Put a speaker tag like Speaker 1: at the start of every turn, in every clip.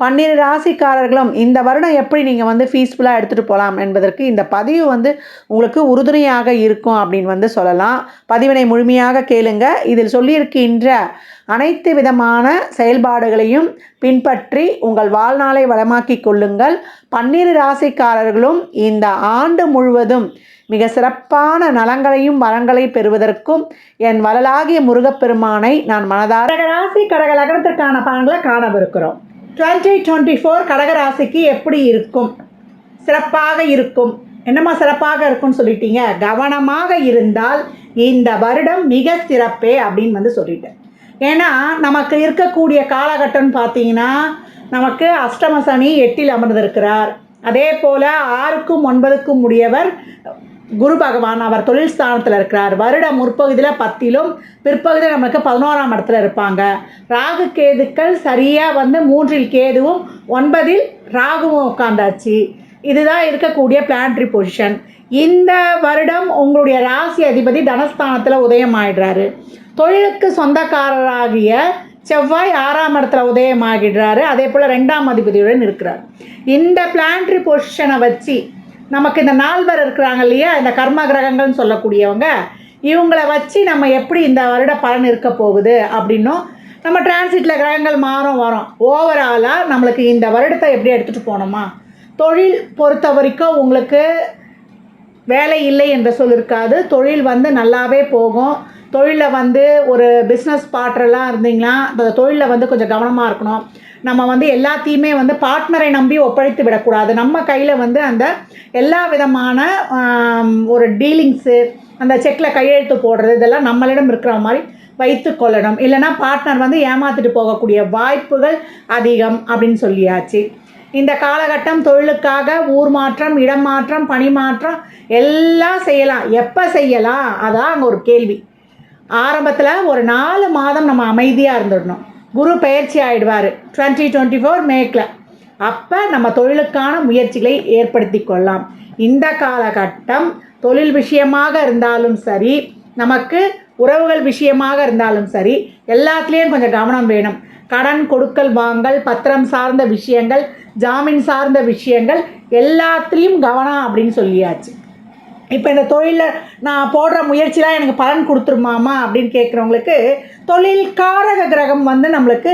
Speaker 1: பன்னிரு ராசிக்காரர்களும் இந்த வருடம் எப்படி நீங்கள் வந்து ஃபீஸ்ஃபுல்லாக எடுத்துகிட்டு போகலாம் என்பதற்கு இந்த பதிவு வந்து உங்களுக்கு உறுதுணையாக இருக்கும் அப்படின்னு வந்து சொல்லலாம். பதிவினை முழுமையாக கேளுங்க. இதில் சொல்லியிருக்கின்ற அனைத்து விதமான செயல்பாடுகளையும் பின்பற்றி உங்கள் வாழ்நாளை வளமாக்கி கொள்ளுங்கள். பன்னிரு ராசிக்காரர்களும் இந்த ஆண்டு முழுவதும் மிக சிறப்பான நலங்களையும் வரங்களை பெறுவதற்கும் என் வளலாகிய முருகப்பெருமானை நான் மனதார ராசி கடக லக்னத்திற்கான பலன்களை காணவிருக்கிறோம். டுவெண்ட்டி டுவெண்ட்டி ஃபோர் கடகராசிக்கு எப்படி இருக்கும்? சிறப்பாக இருக்கும். என்னம்மா சிறப்பாக இருக்கும்னு சொல்லிட்டீங்க? கவனமாக இருந்தால் இந்த வருடம் மிக சிறப்பே அப்படின்னு வந்து சொல்லிட்டேன். ஏன்னா நமக்கு இருக்கக்கூடிய காலகட்டம்னு பார்த்தீங்கன்னா நமக்கு அஷ்டம சனி எட்டில் அமர்ந்திருக்கிறார். அதே போல் ஆறுக்கும் ஒன்பதுக்கும் உடையவர் குரு பகவான் அவர் தொழில் ஸ்தானத்தில் இருக்கிறார். வருடம் முற்பகுதியில் பத்திலும் பிற்பகுதியில் நம்மளுக்கு பதினோராம் இடத்துல இருப்பாங்க. ராகு கேதுக்கள் சரியாக வந்து மூன்றில் கேதுவும் ஒன்பதில் ராகுவும் உட்காந்தாச்சு இதுதான் இருக்கக்கூடிய பிளானட்ரி பொசிஷன் இந்த வருடம் உங்களுடைய ராசி அதிபதி தனஸ்தானத்தில் உதயம் ஆயிடுறாரு தொழிலுக்கு சொந்தக்காரராகிய செவ்வாய் ஆறாம் இடத்துல உதயமாகிடுறாரு. அதே போல் ரெண்டாம் அதிபதியுடன் இருக்கிறார். இந்த பிளான்ட்ரி பொசிஷனை வச்சு நமக்கு இந்த நால்வர் இருக்கிறாங்க இல்லையா? இந்த கர்ம கிரகங்கள்னு சொல்லக்கூடியவங்க இவங்கள வச்சு நம்ம எப்படி இந்த வருட பலன் இருக்க போகுது அப்படின்னும் நம்ம டிரான்சிட்டில் கிரகங்கள் மாறும் வரும். ஓவராலாக நம்மளுக்கு இந்த வருடத்தை எப்படி எடுத்துகிட்டு போனோமா தொழில் பொறுத்த வரைக்கும் உங்களுக்கு வேலை இல்லை என்ற சொல் இருக்காது தொழில் வந்து நல்லாவே போகும். தொழிலில் வந்து ஒரு பிஸ்னஸ் பார்ட்ரெல்லாம் இருந்தீங்கன்னா அந்த தொழிலில் வந்து கொஞ்சம் கவனமாக இருக்கணும். நம்ம வந்து எல்லாத்தையுமே வந்து பார்ட்னரை நம்பி ஒப்படைத்து விடக்கூடாது. நம்ம கையில் வந்து அந்த எல்லா விதமான ஒரு டீலிங்ஸு அந்த செக்கில் கையெழுத்து போடுறது இதெல்லாம் நம்மளிடம் இருக்கிற மாதிரி வைத்து கொள்ளணும். இல்லைன்னா பார்ட்னர் வந்து ஏமாத்திட்டு போகக்கூடிய வாய்ப்புகள் அதிகம் அப்படின்னு சொல்லியாச்சு. இந்த காலகட்டம் தொழிலுக்காக ஊர் மாற்றம் இடம் மாற்றம் பணி மாற்றம் எல்லாம் செய்யலாம். எப்போ செய்யலாம்? அதான் அங்கே ஒரு கேள்வி. ஆரம்பத்தில் ஒரு நாலு மாதம் நம்ம அமைதியாக இருந்துடணும். குரு பயிற்சி ஆயிடுவார். டுவெண்ட்டி டுவெண்ட்டி ஃபோர் மேக்கில் அப்போ நம்ம தொழிலுக்கான முயற்சிகளை ஏற்படுத்தி கொள்ளலாம். இந்த காலகட்டம் தொழில் விஷயமாக இருந்தாலும் சரி நமக்கு உறவுகள் விஷயமாக இருந்தாலும் சரி எல்லாத்துலேயும் கொஞ்சம் கவனம் வேணும். கடன் கொடுக்கல் வாங்கல் பத்திரம் சார்ந்த விஷயங்கள் ஜாமீன் சார்ந்த விஷயங்கள் எல்லாத்துலேயும் கவனம் அப்படின்னு சொல்லியாச்சு. இப்போ இந்த தொழிலில் நான் போடுற முயற்சிலாம் எனக்கு பலன் கொடுத்துருமாமா அப்படின்னு கேட்குறவங்களுக்கு தொழில்காரக கிரகம் வந்து நம்மளுக்கு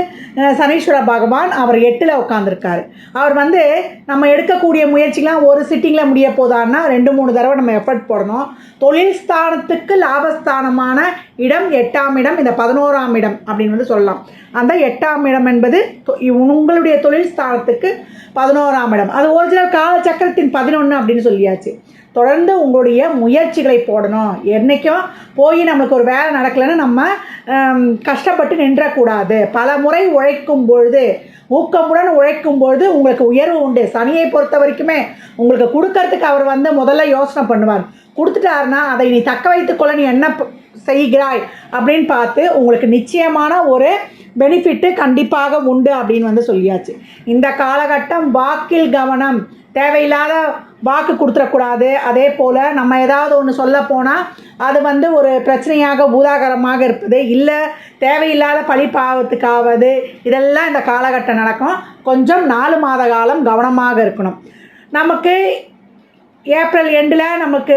Speaker 1: சனீஸ்வர பகவான் அவர் எட்டில் உட்காந்துருக்காரு அவர் வந்து நம்ம எடுக்கக்கூடிய முயற்சிலாம் ஒரு சிட்டிங்கில் முடிய போதான்னா ரெண்டு மூணு தடவை நம்ம எஃபர்ட் போடணும். தொழில் ஸ்தானத்துக்கு லாபஸ்தானமான இடம் எட்டாம் இடம் இந்த பதினோராம் இடம் அப்படின்னு வந்து சொல்லலாம். அந்த எட்டாம் இடம் என்பது உங்களுடைய தொழில் ஸ்தானத்துக்கு பதினோராம் இடம். அது ஒரிஜினல் காலச்சக்கரத்தின் பதினொன்று அப்படின்னு சொல்லியாச்சு. தொடர்ந்து உங்களுடைய முயற்சிகளை போடணும். என்றைக்கும் போய் நமக்கு ஒரு வேலை நடக்கலைன்னு நம்ம கஷ்டப்பட்டு நின்றக்கூடாது. பல முறை உழைக்கும் பொழுது ஊக்கமுடன் உழைக்கும் பொழுது உங்களுக்கு உயர்வு உண்டு. சனியை பொறுத்த வரைக்குமே உங்களுக்கு கொடுக்கறதுக்கு அவர் வந்து முதல்ல யோசனை பண்ணுவார். கொடுத்துட்டாருன்னா அதை நீ தக்க வைத்துக்கொள்ள நீ என்ன செய்கிறாய்? அப்படின்னு பார்த்து உங்களுக்கு நிச்சயமான ஒரு பெனிஃபிட்டு கண்டிப்பாக உண்டு அப்படின்னு வந்து சொல்லியாச்சு. இந்த காலகட்டம் வாக்கில் கவனம். தேவையில்லாத வாக்கு கொடுத்துடக்கூடாது. அதே போல் நம்ம ஏதாவது ஒன்று சொல்ல போனால் அது வந்து ஒரு பிரச்சனையாக பூதாகரமாக இருப்பது. இல்லை தேவையில்லாத பழி பாவத்துக்காவது இதெல்லாம் இந்த காலகட்டம் நடக்கும். கொஞ்சம் நாலு மாத காலம் கவனமாக இருக்கணும். நமக்கு ஏப்ரல் எண்டில் நமக்கு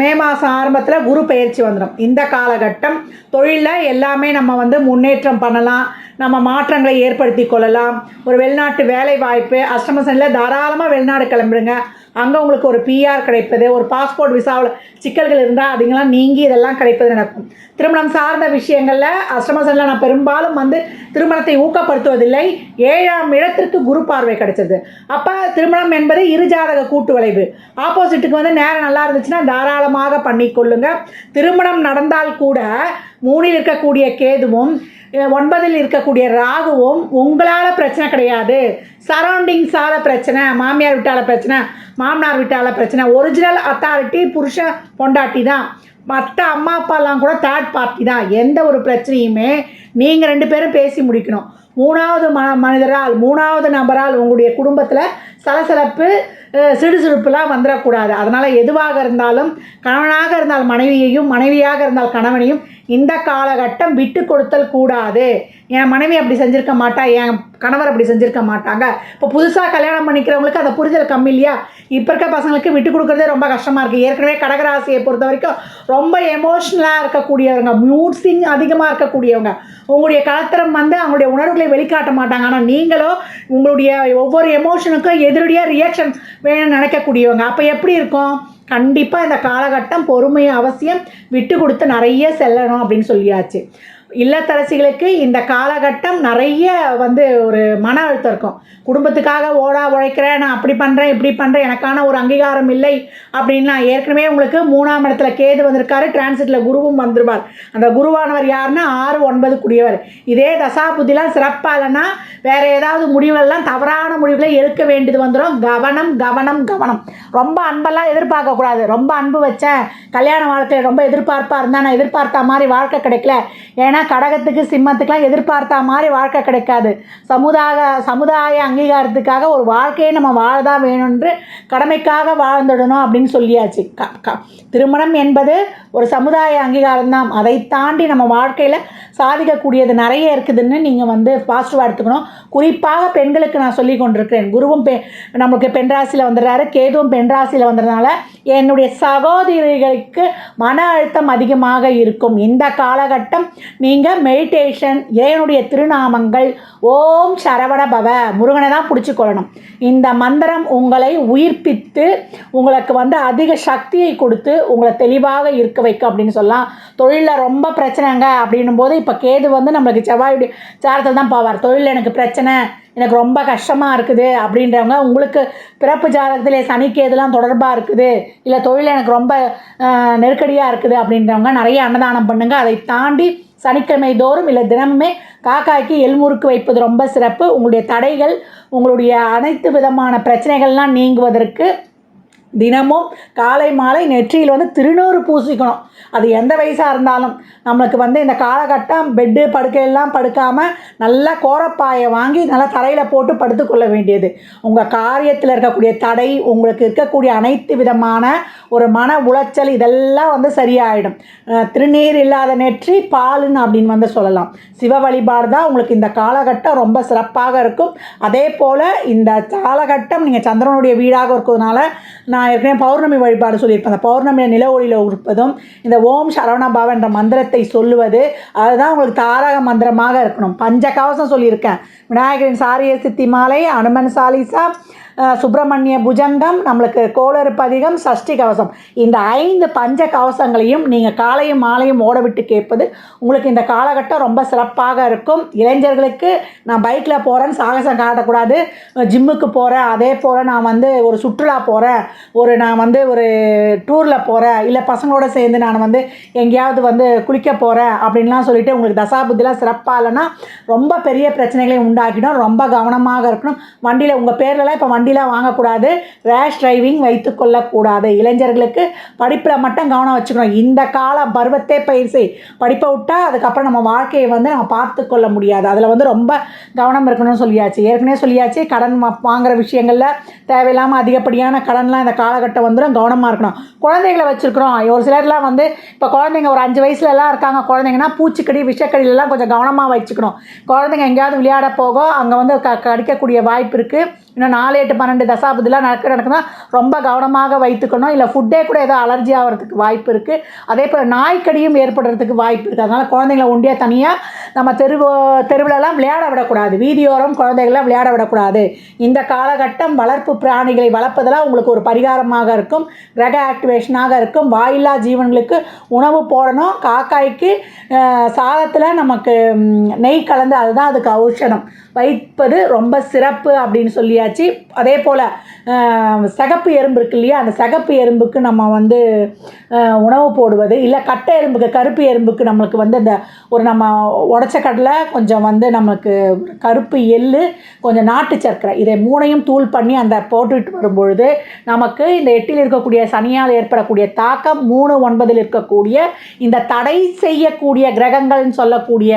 Speaker 1: மே மாதம் ஆரம்பத்தில் குரு பயிற்சி வந்துடும் இந்த காலகட்டம் தொழிலில் எல்லாமே நம்ம வந்து முன்னேற்றம் பண்ணலாம் நம்ம மாற்றங்களை ஏற்படுத்தி கொள்ளலாம். ஒரு வெளிநாட்டு வேலை வாய்ப்பு அஷ்டமசனில் தாராளமாக வெளிநாடு கிளம்பிடுங்க. அங்கே உங்களுக்கு ஒரு பிஆர் கிடைப்பது ஒரு பாஸ்போர்ட் விசாவில் சிக்கல்கள் இருந்தால் அதுங்கெல்லாம் நீங்கி இதெல்லாம் கிடைப்பது நடக்கும். திருமணம் சார்ந்த விஷயங்களில் அஷ்டமசனில் நான் பெரும்பாலும் வந்து திருமணத்தை ஊக்கப்படுத்துவதில்லை. ஏழாம் இடத்திற்கு குரு பார்வை கிடைச்சது. அப்போ திருமணம் என்பது இருஜாதக கூட்டு விளைவு. ஆப்போசிட்டுக்கு வந்து நேரம் நல்லா இருந்துச்சுன்னா தாராளமாக பண்ணிக்கொள்ளுங்க. திருமணம் நடந்தால் கூட மூணில் இருக்கக்கூடிய கேதுவும் ஒன்பதில் இருக்கக்கூடிய ராகுவும் உங்களால் பிரச்சனை கிடையாது. சரௌண்டிங்ஸால் பிரச்சனை மாமியார் விட்டால பிரச்சனை மாமனார் விட்டால பிரச்சனை. ஒரிஜினல் அத்தாரிட்டி புருஷன் பொண்டாட்டி தான். மற்ற அம்மா அப்பாலாம் கூட தேர்ட் பார்ட்டி தான். எந்த ஒரு பிரச்சனையுமே நீங்கள் ரெண்டு பேரும் பேசி முடிக்கணும். மூணாவது ம மனிதரால் மூணாவது நபரால் உங்களுடைய குடும்பத்தில் சலசலப்பு சிடுசிடுப்புலாம் வந்துடக்கூடாது. அதனால் எதுவாக இருந்தாலும் கணவனாக இருந்தால் மனைவியையும் மனைவியாக இருந்தால் கணவனையும் இந்த காலகட்டம் விட்டு கொடுத்தல் கூடாது. என் மனைவி அப்படி செஞ்சுருக்க மாட்டா என் கணவர் அப்படி செஞ்சுருக்க மாட்டாங்க. இப்போ புதுசாக கல்யாணம் பண்ணிக்கிறவங்களுக்கு அந்த புரிதல் கம்மி இல்லையா? இப்போ இருக்க பசங்களுக்கு விட்டு கொடுக்குறதே ரொம்ப கஷ்டமாக இருக்குது ஏற்கனவே கடகராசியை பொறுத்த வரைக்கும் ரொம்ப எமோஷ்னலாக இருக்கக்கூடியவங்க மியூட்ஸிங் அதிகமாக இருக்கக்கூடியவங்க. உங்களுடைய கலத்திரம் வந்து அவங்களுடைய உணர்வுகளை வெளிக்காட்ட மாட்டாங்க. ஆனால் நீங்களோ உங்களுடைய ஒவ்வொரு எமோஷனுக்கும் எதிரடியாக ரியாக்ஷன் வேணும்னு நினைக்கக்கூடியவங்க. அப்போ எப்படி இருக்கும்? கண்டிப்பாக இந்த காலகட்டம் பொறுமை அவசியம். விட்டு கொடுத்து நிறைய செல்லணும் அப்படின்னு சொல்லியாச்சு. இல்லத்தரசிகளுக்கு இந்த காலகட்டம் நிறைய வந்து ஒரு மன அழுத்தம் இருக்கும். குடும்பத்துக்காக ஓடா உழைக்கிறேன் நான் அப்படி பண்ணுறேன் இப்படி பண்ணுறேன் எனக்கான ஒரு அங்கீகாரம் இல்லை அப்படின்னா ஏற்கனவே உங்களுக்கு மூணாம் இடத்துல கேது வந்திருக்காரு. டிரான்சிட்டில் குருவும் வந்துருவார் அந்த குருவானவர் யாருன்னா? ஆறு ஒன்பது கூடியவர். இதே தசா புத்திலாம் சிறப்பாக இல்லைன்னா வேறு ஏதாவது முடிவுகள்லாம் தவறான முடிவுகளை எடுக்க வேண்டியது வந்துடும் கவனம் கவனம் கவனம். ரொம்ப அன்பெல்லாம் எதிர்பார்க்கக்கூடாது. ரொம்ப அன்பு வச்சேன். கல்யாண வாழ்க்கையில் ரொம்ப எதிர்பார்ப்பாக இருந்தால் நான் எதிர்பார்த்த மாதிரி வாழ்க்கை கிடைக்கல. ஏன்னா கடகத்துக்கு சிம்மத்துக்கெலாம் எதிர்பார்த்த மாதிரி வாழ்க்கை கிடைக்காது. சமுதாய சமுதாய அங்கீகாரத்துக்காக ஒரு வாழ்க்கையை நம்ம வாழதான் வேணும்ன்று கடமைக்காக வாழ்ந்துடணும் அப்படின்னு சொல்லியாச்சு. க க திருமணம் என்பது ஒரு சமுதாய அங்கீகாரம் தான். அதை தாண்டி நம்ம வாழ்க்கையில் சாதிக்கக்கூடியது நிறைய இருக்குதுன்னு நீங்கள் வந்து பாசிட்டிவாக எடுத்துக்கணும். குறிப்பாக பெண்களுக்கு நான் சொல்லி கொண்டிருக்கிறேன். குருவும் பெ நமக்கு பெண் ராசியில் வந்துடுறாரு. கேதுவும் பெண் ராசியில் வந்ததுனால என்னுடைய சகோதரிகளுக்கு மன அழுத்தம் அதிகமாக இருக்கும். இந்த காலகட்டம் நீங்கள் மெடிடேஷன் இறைவனுடைய திருநாமங்கள் ஓம் சரவண பவ முருகனை தான் பிடிச்சிக்கொள்ளணும். இந்த மந்திரம் உங்களை உயிர்ப்பித்து உங்களுக்கு வந்து அதிக சக்தியை கொடுத்து உங்களை தெளிவாக இருக்க வைக்கும் அப்படின்னு சொல்லலாம். தொழிலில் ரொம்ப பிரச்சனைங்க அப்படின்னும் போது இப்போ கேது வந்து நம்மளுக்கு செவ்வாயுடைய சாரத்தில் தான் போவார். தொழிலில் எனக்கு பிரச்சனை எனக்கு ரொம்ப கஷ்டமாக இருக்குது அப்படின்றவங்க உங்களுக்கு பிறப்பு ஜாதகத்திலே சனி தொடர்பாக இருக்குது இல்லை தொழில் எனக்கு ரொம்ப நெருக்கடியாக இருக்குது அப்படின்றவங்க நிறைய அன்னதானம் பண்ணுங்கள் அதை தாண்டி சனிக்கிழமை தோறும் இல்லை தினமுமே காக்காய்க்கு எல்முறுக்கு வைப்பது ரொம்ப சிறப்பு. உங்களுடைய தடைகள் உங்களுடைய அனைத்து விதமான பிரச்சனைகள்லாம் நீங்குவதற்கு தினமும் காலை மாலை நெற்றியில் வந்து திருநூறு பூசிக்கணும். அது எந்த வயசாக இருந்தாலும். நம்மளுக்கு வந்து இந்த காலகட்டம் பெட்டு படுக்கையெல்லாம் படுக்காமல் நல்லா கோரப்பாயை வாங்கி நல்லா தரையில் போட்டு படுத்துக்கொள்ள வேண்டியது. உங்கள் காரியத்தில் இருக்கக்கூடிய தடை உங்களுக்கு இருக்கக்கூடிய அனைத்து விதமான ஒரு மன உளைச்சல் இதெல்லாம் வந்து சரியாயிடும். திருநீர் இல்லாத நெற்றி பாலுன்னு அப்படின்னு வந்து சொல்லலாம். சிவ வழிபாடு தான் உங்களுக்கு இந்த காலகட்டம் ரொம்ப சிறப்பாக இருக்கும். அதே போல் இந்த காலகட்டம் நீங்கள் சந்திரனுடைய வீடாக இருக்கிறதுனால நான் நான் ஏற்கனவே பௌர்ணமி வழிபாடு சொல்லியிருப்பேன். அந்த பௌர்ணமியை நில ஒளியில் இருப்பதும் இந்த ஓம் சரவணபவ என்ற மந்திரத்தை சொல்லுவது அதுதான் உங்களுக்கு தாரக மந்திரமாக இருக்கணும். பஞ்ச கவசம் சொல்லியிருக்கேன். விநாயகரின் சாரிய சித்தி மாலை அனுமன் சாலிசா சுப்பிரமணிய புஜங்கம் நம்மளுக்கு கோளறு பதிகம் சஷ்டி கவசம். இந்த ஐந்து பஞ்ச கவசங்களையும் நீங்கள் காலையும் மாலையும் ஓட விட்டு கேட்பது உங்களுக்கு இந்த காலகட்டம் ரொம்ப சிறப்பாக இருக்கும். இளைஞர்களுக்கு நான் பைக்கில் போகிறேன்னு சாகசம் காட்டக்கூடாது. ஜிம்முக்கு போகிறேன் அதே போல் நான் வந்து ஒரு சுற்றுலா போகிறேன் ஒரு நான் வந்து ஒரு டூரில் போகிறேன் இல்லை பசங்களோட சேர்ந்து நான் வந்து எங்கேயாவது வந்து குளிக்க போகிறேன் அப்படின்லாம் சொல்லிட்டு உங்களுக்கு தசாபுத்திலாம் சிறப்பாக இல்லைன்னா ரொம்ப பெரிய பிரச்சனைகளை உண்டாக்கிடும். ரொம்ப கவனமாக இருக்கணும். வண்டியில் உங்கள் பேர்லலாம் இப்போ வண்டி வண்டிலாம் வாங்கக்கூடாது. ரேஷ் டிரைவிங் வைத்து கொள்ளக்கூடாது. இளைஞர்களுக்கு படிப்பில் மட்டும் கவனம் வச்சுக்கணும். இந்த கால பருவத்தே பயிற்சி. படிப்பை விட்டால் அதுக்கப்புறம் நம்ம வாழ்க்கையை வந்து நம்ம பார்த்து கொள்ள முடியாது. அதில் வந்து ரொம்ப கவனம் இருக்கணும்னு சொல்லியாச்சு. ஏற்கனவே சொல்லியாச்சு கடன் வா- வாங்குற விஷயங்களில் தேவையில்லாமல் அதிகப்படியான கடன்லாம் இந்த காலகட்டம் வந்துடும் கவனமாக இருக்கணும். குழந்தைகளை வச்சுருக்குறோம். ஒரு சிலர்லாம் வந்து இப்போ குழந்தைங்க ஒரு அஞ்சு வயசுலலாம் இருக்காங்க. குழந்தைங்கன்னா பூச்சிக்கடி விஷக்கடியிலலாம் கொஞ்சம் கவனமாக வச்சுக்கணும். குழந்தைங்க எங்கேயாவது விளையாட போக அங்கே வந்து க கடிக்கக்கூடிய வாய்ப்பு இருக்குது இன்னும் நாலு எட்டு
Speaker 2: பதினெட்டு பன்னெண்டு தசாபதிலாம் நடக்க நடக்குன்னா ரொம்ப கவனமாக வைத்துக்கணும். இல்லை ஃபுட்டே கூட ஏதோ அலர்ஜி ஆகிறதுக்கு வாய்ப்பு இருக்குது அதே போல் நாய்க்கடியும் ஏற்படுறதுக்கு வாய்ப்பு இருக்குது அதனால் குழந்தைங்கள ஒண்டியாக தனியாக நம்ம தெரு தெருவிலலாம் விளையாட விடக்கூடாது. வீதியோரம் குழந்தைகள்லாம் விளையாட விடக்கூடாது. இந்த காலகட்டம் வளர்ப்பு பிராணிகளை வளர்ப்பதெல்லாம் உங்களுக்கு ஒரு பரிகாரமாக இருக்கும். கிரக ஆக்டிவேஷனாக இருக்கும். வாயில்லா ஜீவன்களுக்கு உணவு போடணும். காக்காய்க்கு சாதத்தில் நமக்கு நெய் கலந்து அதுதான் அதுக்கு ஔஷணம் வைப்பது ரொம்ப சிறப்பு அப்படின்னு சொல்லியாச்சு. அதே போல் சகப்பு எறும்பு இருக்கு இல்லையா அந்த சகப்பு எறும்புக்கு நம்ம வந்து உணவு போடுவது இல்லை கட்டை எறும்புக்கு கருப்பு எறும்புக்கு நம்மளுக்கு வந்து இந்த ஒரு நம்ம உடச்ச கடலை கொஞ்சம் வந்து நமக்கு கருப்பு எள்ளு கொஞ்சம் நாட்டு சர்க்கரை இதை மூணையும் தூள் பண்ணி அந்த போட்டுட்டு வரும்பொழுது நமக்கு இந்த எட்டில் இருக்கக்கூடிய சனியால் ஏற்படக்கூடிய தாக்கம் மூணு ஒன்பதில் இருக்கக்கூடிய இந்த தடை செய்யக்கூடிய கிரகங்கள்னு சொல்லக்கூடிய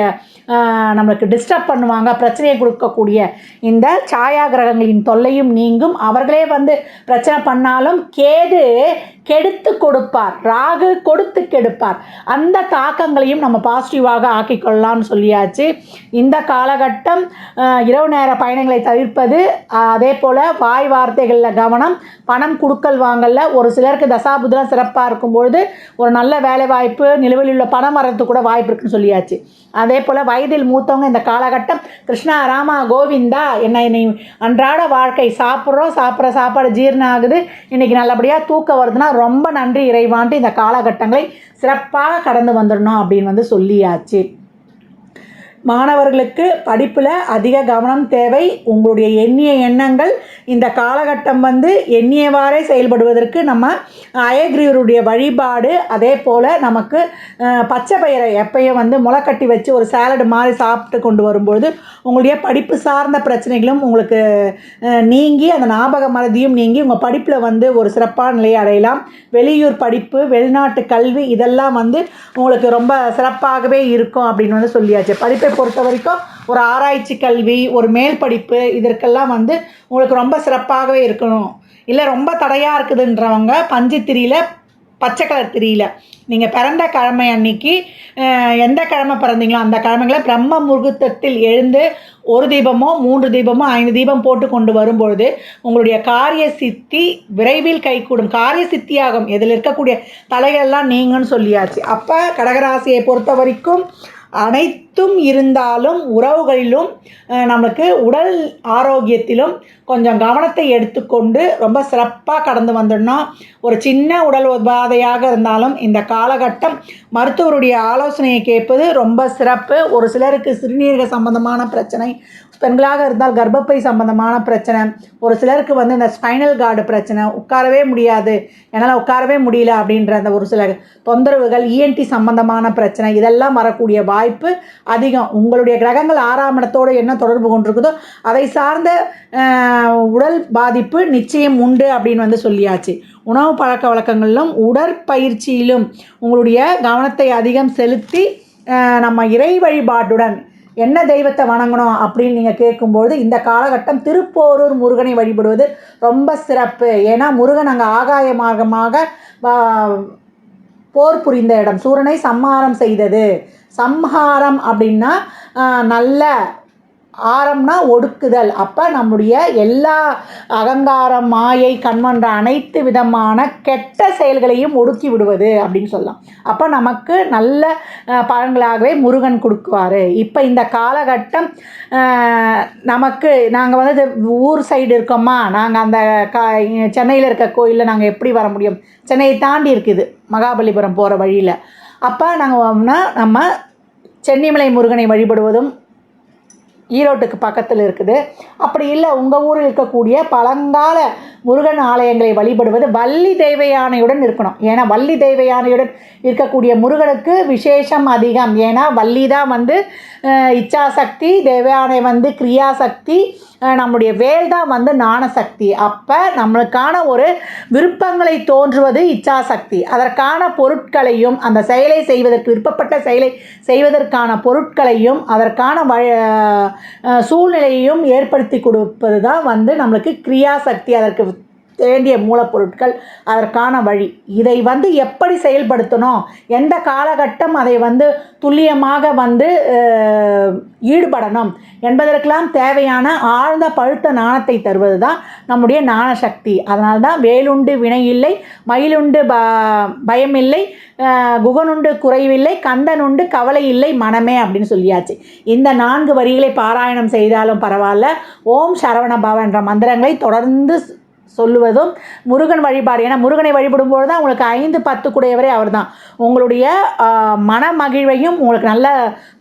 Speaker 2: நம்மளுக்கு டிஸ்டர்ப் பண்ணுவாங்க பிரச்சனையை கொடுக்கக்கூடிய இந்த சாயா கிரகங்களின் தொல்லையும் நீங்கும். அவர்களே வந்து பிரச்சனை பண்ணாலும் கேது கெடுத்து கொடுப்பார். ராகு கொடுத்து கெடுப்பார். அந்த தாக்கங்களையும் நம்ம பாசிட்டிவாக ஆக்கிக்கொள்ளலாம்னு சொல்லியாச்சு. இந்த காலகட்டம் இரவு நேர பயணங்களை தவிர்ப்பது அதே போல் வாய் வார்த்தைகளில் கவனம் பணம் கொடுக்கல் வாங்கல ஒரு சிலருக்கு தசாபுதம் சிறப்பாக இருக்கும்பொழுது ஒரு நல்ல வேலை வாய்ப்பு நிலுவையில் உள்ள பணம் வர்றதுக்கு கூட வாய்ப்பு இருக்குன்னு சொல்லியாச்சு. அதே போல் வயதில் மூத்தவங்க இந்த காலகட்டம் கிருஷ்ணா ராமா கோவிந்தா என்ன என்னை அன்றாட வாழ்க்கை சாப்பிட்றோம் சாப்பிட்ற சாப்பாடு ஜீரணம் ஆகுது. இன்றைக்கி நல்லபடியாக தூக்கம் வருதுன்னா ரொம்ப நன்றி இறைவான்ட்டு இந்த காலகட்டங்களை சிறப்பாக கடந்து வந்துடணும் அப்படின்னு வந்து சொல்லியாச்சு. மாணவர்களுக்கு படிப்பில் அதிக கவனம் தேவை. உங்களுடைய எண்ணிய எண்ணங்கள் இந்த காலகட்டம் வந்து எண்ணியவாறே செயல்படுவதற்கு நம்ம அயக்ரீவருடைய வழிபாடு அதே போல் நமக்கு பச்சை பயிரை எப்பயும் வந்து முளைக்கட்டி வச்சு ஒரு சாலடு மாதிரி சாப்பிட்டு கொண்டு வரும்பொழுது உங்களுடைய படிப்பு சார்ந்த பிரச்சனைகளும் உங்களுக்கு நீங்கி அந்த ஞாபக மறதியும் நீங்கி உங்கள் படிப்பில் வந்து ஒரு சிறப்பான நிலையை அடையலாம். வெளியூர் படிப்பு வெளிநாட்டு கல்வி இதெல்லாம் வந்து உங்களுக்கு ரொம்ப சிறப்பாகவே இருக்கும் அப்படின்னு வந்து சொல்லியாச்சு. படிப்பை பொறுத்த வரைக்கும் ஒரு ஆராய்ச்சி கல்வி ஒரு மேல் படிப்பு இதற்கெல்லாம் வந்து உங்களுக்கு ரொம்ப சிறப்பாகவே இருக்கணும். இல்லை ரொம்ப தடையாக இருக்குதுன்றவங்க பஞ்சு திரியில் பச்சை கலர் திரியில். நீங்கள் பிறந்த கிழமை அன்னைக்கு எந்த கிழமை பிறந்தீங்களோ அந்த கிழமைகளை பிரம்ம முகூர்த்தத்தில் எழுந்து ஒரு தீபமோ மூன்று தீபமோ ஐந்து தீபம் போட்டு கொண்டு வரும்பொழுது உங்களுடைய காரிய சித்தி விரைவில் கைகூடும் காரிய சித்தியாகும். இதில் இருக்கக்கூடிய தலைகள்லாம் நீங்கன்னு சொல்லியாச்சு. அப்போ கடகராசியை பொறுத்த வரைக்கும் அனைத்தும் இருந்தாலும் உறவுகளிலும் நம்மளுக்கு நமக்கு உடல் ஆரோக்கியத்திலும் கொஞ்சம் கவனத்தை எடுத்துக்கொண்டு ரொம்ப சிறப்பாக கடந்து வந்துடணும் ஒரு சின்ன உடல் உபாதையாக இருந்தாலும் இந்த காலகட்டம் மருத்துவருடைய ஆலோசனையை கேட்பது ரொம்ப சிறப்பு. ஒரு சிலருக்கு சிறுநீரக சம்பந்தமான பிரச்சனை பெண்களாக இருந்தால் கர்ப்பப்பை சம்பந்தமான பிரச்சனை. ஒரு சிலருக்கு வந்து இந்த ஸ்பைனல் கார்டு பிரச்சனை. உட்காரவே முடியாது. என்னால் உட்காரவே முடியல அப்படின்ற அந்த ஒரு சில தொந்தரவுகள் இஎன்டி சம்பந்தமான பிரச்சனை. இதெல்லாம் வரக்கூடிய வாய்ப்பு அதிகம். உங்களுடைய கிரகங்கள் ஆறாம் இடத்தோடு என்ன தொடர்பு கொண்டிருக்குதோ அதை சார்ந்த உடல் பாதிப்பு நிச்சயம் உண்டு அப்படின்னு வந்து சொல்லியாச்சு. உணவு பழக்க வழக்கங்களிலும் உடற்பயிற்சியிலும் உங்களுடைய கவனத்தை அதிகம் செலுத்தி நம்ம இறை வழிபாட்டுடன் என்ன தெய்வத்தை வணங்கணும் அப்படின்னு நீங்கள் கேட்கும்போது இந்த காலகட்டம் திருப்போரூர் முருகனை வழிபடுவது ரொம்ப சிறப்பு. ஏன்னா முருகன் அங்கே ஆகாய மார்க்கமாக போர் புரிந்த இடம். சூரனை சம்ஹாரம் செய்தது. சம்ஹாரம் அப்படின்னா நல்ல ஆரம்னா ஒடுக்குதல். அப்போ நம்முடைய எல்லா அகங்காரம் மாயை கண்மன்ற அனைத்து விதமான கெட்ட செயல்களையும் ஒடுக்கி விடுவது அப்படின்னு சொல்லலாம். அப்போ நமக்கு நல்ல பலன்களாகவே முருகன் கொடுக்குவார். இப்போ இந்த காலகட்டம் நமக்கு நாங்கள் வந்து இது ஊர் சைடு இருக்கோமா? நாங்கள் அந்த கா சென்னையில் இருக்க கோயிலில் நாங்கள் எப்படி வர முடியும்? சென்னையை தாண்டி இருக்குது மகாபலிபுரம் போகிற வழியில். அப்போ நாங்கள் நம்ம சென்னிமலை முருகனை வழிபடுவதும் ஈரோட்டுக்கு பக்கத்தில் இருக்குது. அப்படி இல்லை உங்கள் ஊரில் இருக்கக்கூடிய பழங்கால முருகன் ஆலயங்களை வழிபடுவது வள்ளி தெய்வ யானையுடன் இருக்கணும். ஏன்னா வள்ளி தெய்வ யானையுடன் இருக்கக்கூடிய முருகனுக்கு விசேஷம் அதிகம். ஏன்னா வள்ளி தான் வந்து இச்சாசக்தி தெய்வயானை வந்து கிரியாசக்தி நம்முடைய வேல் தான் வந்து ஞானசக்தி. அப்போ நம்மளுக்கான ஒரு விருப்பங்களை தோன்றுவது இச்சாசக்தி. அதற்கான பொருட்களையும் அந்த செயலை செய்வதற்கு விருப்பப்பட்ட செயலை செய்வதற்கான பொருட்களையும் அதற்கான வ சூழ்நிலையையும் ஏற்படுத்தி கொடுப்பது தான் வந்து நம்மளுக்கு கிரியாசக்தி அதற்கு வேண்டிய மூலப்பொருட்கள் அதற்கான வழி. இதை வந்து எப்படி செயல்படுத்தணும்? எந்த காலகட்டம் அதை வந்து துல்லியமாக வந்து ஈடுபடணும்? என்பதற்கெல்லாம் தேவையான ஆழ்ந்த பழுத்த நாணத்தை தருவது தான் நம்முடைய நாணசக்தி. சக்தி அதனால தான் வேலுண்டு வினை இல்லை மயிலுண்டு ப பயமில்லை குகனுண்டு குறைவில்லை கந்தனுண்டு கவலை இல்லை மனமே அப்படின்னு சொல்லியாச்சு. இந்த நான்கு வரிகளை பாராயணம் செய்தாலும் பரவாயில்ல. ஓம் சரவண பவ என்ற மந்திரங்களை தொடர்ந்து சொல்லுவதும் முருகன் வழிபாடு. ஏன்னா முருகனை வழிபடும்போது தான் உங்களுக்கு ஐந்து பத்து கூடையவரே அவர் தான் உங்களுடைய மன மகிழ்வையும் உங்களுக்கு நல்ல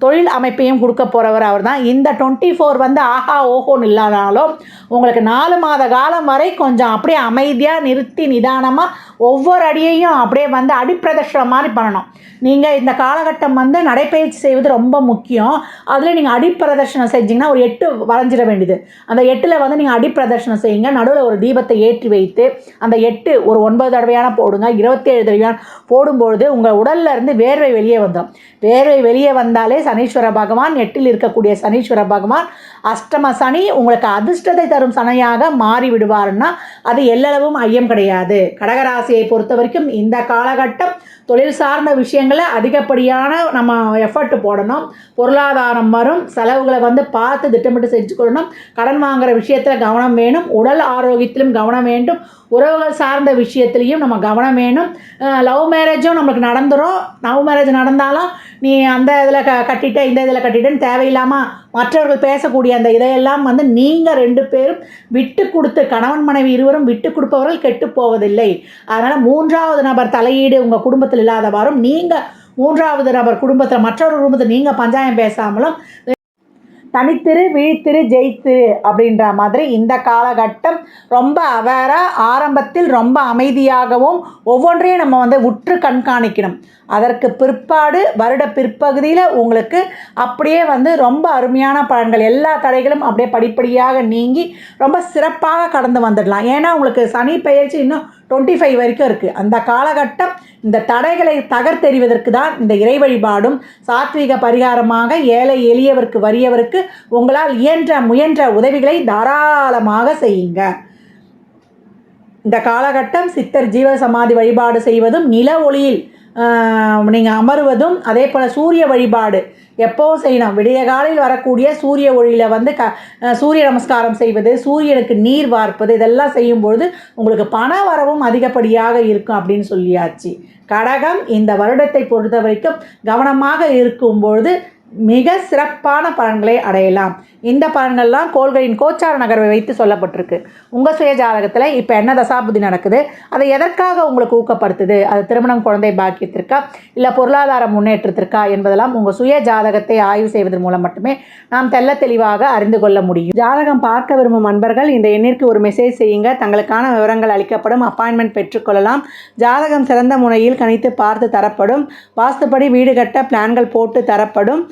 Speaker 2: தொழில் அமைப்பையும் கொடுக்க போகிறவர் அவர் தான் இந்த டுவெண்ட்டி ஃபோர் வந்து ஆஹா ஓஹோன்னு இல்லாதாலும் உங்களுக்கு நாலு மாத காலம் வரை கொஞ்சம் அப்படியே அமைதியாக நிறுத்தி நிதானமாக ஒவ்வொரு அடியையும் அப்படியே வந்து அடிப்பிரதர்ஷனம் மாதிரி பண்ணணும். நீங்கள் இந்த காலகட்டம் வந்து நடைப்பயிற்சி செய்வது ரொம்ப முக்கியம். அதில் நீங்கள் அடிப்பிரதர்ஷனம் செஞ்சிங்கன்னா ஒரு எட்டு வரைஞ்சிட வேண்டியது. அந்த எட்டில் வந்து நீங்கள் அடிப்பிரதர்ஷனம் செய்யுங்க. நடுவில் ஒரு தீபத்தை ஏற்றி வைத்து அந்த எட்டு ஒரு ஒன்பது தடவையான போடுங்க இருபத்தேழு தடவையான போடும்பொழுது உங்கள் உடல்ல இருந்து வேர்வை வெளியே வந்துடும். வேர்வை வெளியே வந்தாலே சனீஸ்வர பகவான் எட்டில் இருக்கக்கூடிய சனீஸ்வர பகவான் அஷ்டம சனி உங்களுக்கு அதிர்ஷ்டத்தை தரும் சனையாக மாறி விடுவார்னா அது எல்லளவும் ஐயம் கிடையாது. கடகராசியை பொறுத்த வரைக்கும் இந்த காலகட்டம் தொழில் சார்ந்த விஷயங்களை அதிகப்படியான நம்ம எஃபர்ட் போடணும். பொருளாதாரம் வரும். செலவுகளை வந்து பார்த்து திட்டமிட்டு செஞ்சுக்கொள்ளணும் கடன் வாங்குற விஷயத்தில் கவனம் வேணும். உடல் ஆரோக்கியத்திலும் கவனம் வேண்டும். உறவுகள் சார்ந்த விஷயத்துலையும் நம்ம கவனம் வேணும். லவ் மேரேஜும் நம்மளுக்கு நடந்துடும் லவ் மேரேஜ் நடந்தாலும் நீ அந்த இதில் க கட்டிட்ட இந்த இதில் கட்டிட்டேன்னு தேவையில்லாமல் மற்றவர்கள் பேசக்கூடிய அந்த இதையெல்லாம் வந்து நீங்கள் ரெண்டு பேரும் விட்டு கொடுத்து கணவன் மனைவி இருவரும் விட்டு கொடுப்பவர்கள் கெட்டு போவதில்லை. அதனால் மூன்றாவது நபர் தலையீடு உங்கள் குடும்பத்தில் இல்லாதவாறும் நீங்கள் மூன்றாவது நபர் குடும்பத்தில் மற்றொரு குடும்பத்தில் நீங்கள் பஞ்சாயம் பேசாமலும் தனித்திரு விழித்திரு ஜெயித்திரு அப்படின்ற மாதிரி இந்த காலகட்டம் ரொம்ப அவேராக ஆரம்பத்தில் ரொம்ப அமைதியாகவும் ஒவ்வொன்றையும் நம்ம வந்து உற்று கண்காணிக்கணும். அதற்கு பிற்பாடு வருட பிற்பகுதியில் உங்களுக்கு அப்படியே வந்து ரொம்ப அருமையான பலன்கள் எல்லா தடைகளும் அப்படியே படிப்படியாக நீங்கி ரொம்ப சிறப்பாக கடந்து வந்துடலாம். ஏன்னா உங்களுக்கு சனி பயிற்சி இன்னும் டுவெண்ட்டி ஃபைவ் வரைக்கும் இருக்குது அந்த காலகட்டம் இந்த தடைகளை தகர்த்தெறிவதற்கு தான் இந்த இறை வழிபாடும் சாத்வீக பரிகாரமாக ஏழை எளியவருக்கு வறியவருக்கு உங்களால் இயன்ற முயன்ற உதவிகளை தாராளமாக செய்யுங்க. இந்த காலகட்டம் சித்தர் ஜீவ சமாதி வழிபாடு செய்வதும் நில ஒளியில் நீங்கள் அமருவதும் அதே போல் சூரிய வழிபாடு. எப்போ செய்யணும்? விடிய காலையில் வரக்கூடிய சூரிய ஒளியில் வந்து க சூரிய நமஸ்காரம் செய்வது சூரியனுக்கு நீர் வார்ப்பது இதெல்லாம் செய்யும்பொழுது உங்களுக்கு பண வரவும் அதிகப்படியாக இருக்கும் அப்படின்னு சொல்லியாச்சு. கடகம் இந்த வருடத்தை பொறுத்த வரைக்கும் கவனமாக இருக்கும்பொழுது மிக சிறப்பான பலன்களை அடையலாம். இந்த பலன்கள்லாம் கோள்களின் கோச்சார நகர்வை வைத்து சொல்லப்பட்டிருக்கு. உங்கள் சுய ஜாதகத்தில் இப்போ என்ன தசாபுதி நடக்குது? அதை எதற்காக உங்களுக்கு ஊக்கப்படுத்துது? அது திருமணம் குழந்தை பாக்கியத்திற்கா? இல்லை பொருளாதார முன்னேற்றத்திற்கா? என்பதெல்லாம் உங்கள் சுய ஜாதகத்தை ஆய்வு செய்வதன் மூலம் மட்டுமே நாம் தெள்ள தெளிவாக அறிந்து கொள்ள முடியும். ஜாதகம் பார்க்க விரும்பும் அன்பர்கள் இந்த எண்ணிற்கு ஒரு மெசேஜ் செய்யுங்க. தங்களுக்கான விவரங்கள் அளிக்கப்படும். அப்பாயின்மெண்ட் பெற்றுக்கொள்ளலாம். ஜாதகம் சிறந்த முறையில் கணித்து பார்த்து தரப்படும். வாஸ்துப்படி வீடு கட்ட பிளான்கள் போட்டு தரப்படும்.